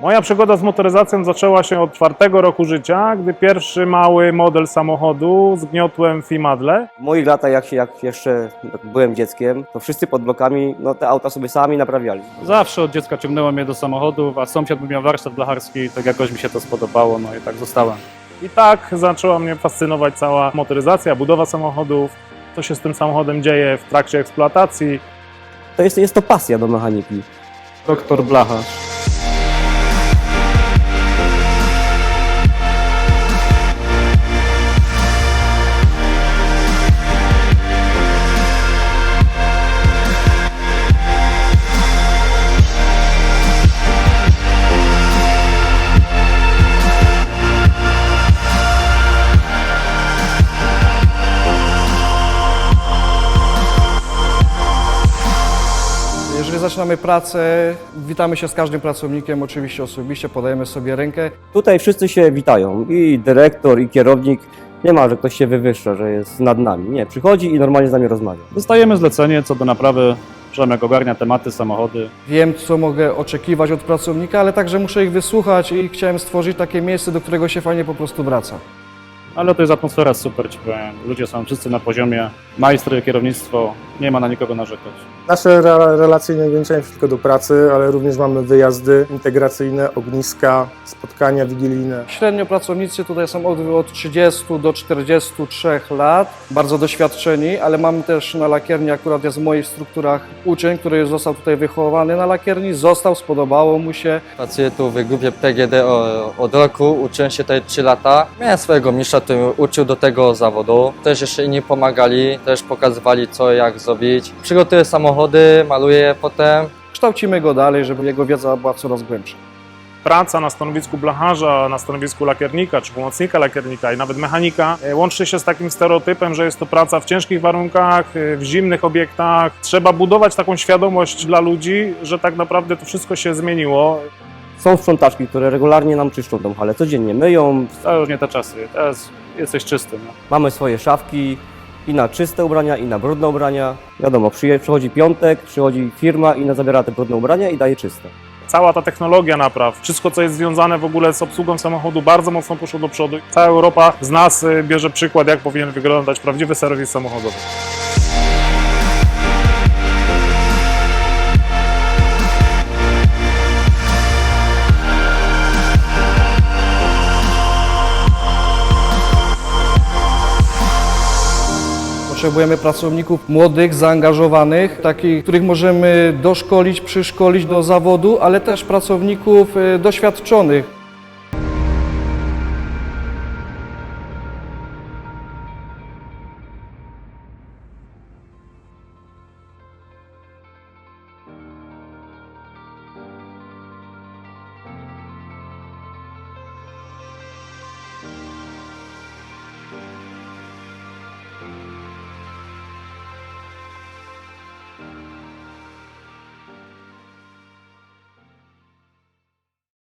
Moja przygoda z motoryzacją zaczęła się od czwartego roku życia, gdy pierwszy mały model samochodu zgniotłem w Imadle. W moich latach, jak, się, jak jeszcze byłem dzieckiem, to wszyscy pod blokami no, te auta sobie sami naprawiali. Zawsze od dziecka ciągnęło mnie do samochodów, a sąsiad miał warsztat blacharski, tak jakoś mi się to spodobało, no i tak zostałem. I tak zaczęła mnie fascynować cała motoryzacja, budowa samochodów, co się z tym samochodem dzieje w trakcie eksploatacji. To jest, jest to pasja do mechaniki. Doktor Blacharz. Zaczynamy pracę, witamy się z każdym pracownikiem, oczywiście osobiście, podajemy sobie rękę. Tutaj wszyscy się witają, i dyrektor, i kierownik. Nie ma, że ktoś się wywyższa, że jest nad nami. Nie, przychodzi i normalnie z nami rozmawia. Dostajemy zlecenie co do naprawy, Przemek ogarnia tematy, samochody. Wiem, co mogę oczekiwać od pracownika, ale także muszę ich wysłuchać i chciałem stworzyć takie miejsce, do którego się fajnie po prostu wraca. Ale to jest atmosfera super, ci powiem. Ludzie są wszyscy na poziomie, majstry, kierownictwo, nie ma na nikogo narzekać. Nasze re- relacje nie ograniczają się tylko do pracy, ale również mamy wyjazdy integracyjne, ogniska, spotkania wigilijne. Średnio pracownicy tutaj są od, od 30 do 43 lat, bardzo doświadczeni, ale mamy też na lakierni, akurat jest w moich strukturach uczeń, który został tutaj wychowany na lakierni, został, spodobało mu się. Pracuję tu w grupie PGD od roku, uczyłem się tutaj 3 lata. Miałem swojego mistrza, który uczył do tego zawodu. Też jeszcze inni pomagali, też pokazywali co, jak zrobić. Przygotuję samochody, maluję je potem. Kształcimy go dalej, żeby jego wiedza była coraz głębsza. Praca na stanowisku blacharza, na stanowisku lakiernika czy pomocnika lakiernika i nawet mechanika e, łączy się z takim stereotypem, że jest to praca w ciężkich warunkach, e, w zimnych obiektach. Trzeba budować taką świadomość dla ludzi, że tak naprawdę to wszystko się zmieniło. Są sprzątaczki, które regularnie nam czyszczą tą halę, codziennie myją. To już nie te czasy, teraz jesteś czysty. No. Mamy swoje szafki i na czyste ubrania, i na brudne ubrania. Wiadomo, przychodzi piątek, przychodzi firma i na zabiera te brudne ubrania i daje czyste. Cała ta technologia napraw, wszystko co jest związane w ogóle z obsługą samochodu bardzo mocno poszło do przodu. Cała Europa z nas e, bierze przykład, jak powinien wyglądać prawdziwy serwis samochodowy. Potrzebujemy pracowników młodych, zaangażowanych, takich, których możemy doszkolić, przyszkolić do zawodu, ale też pracowników e, doświadczonych.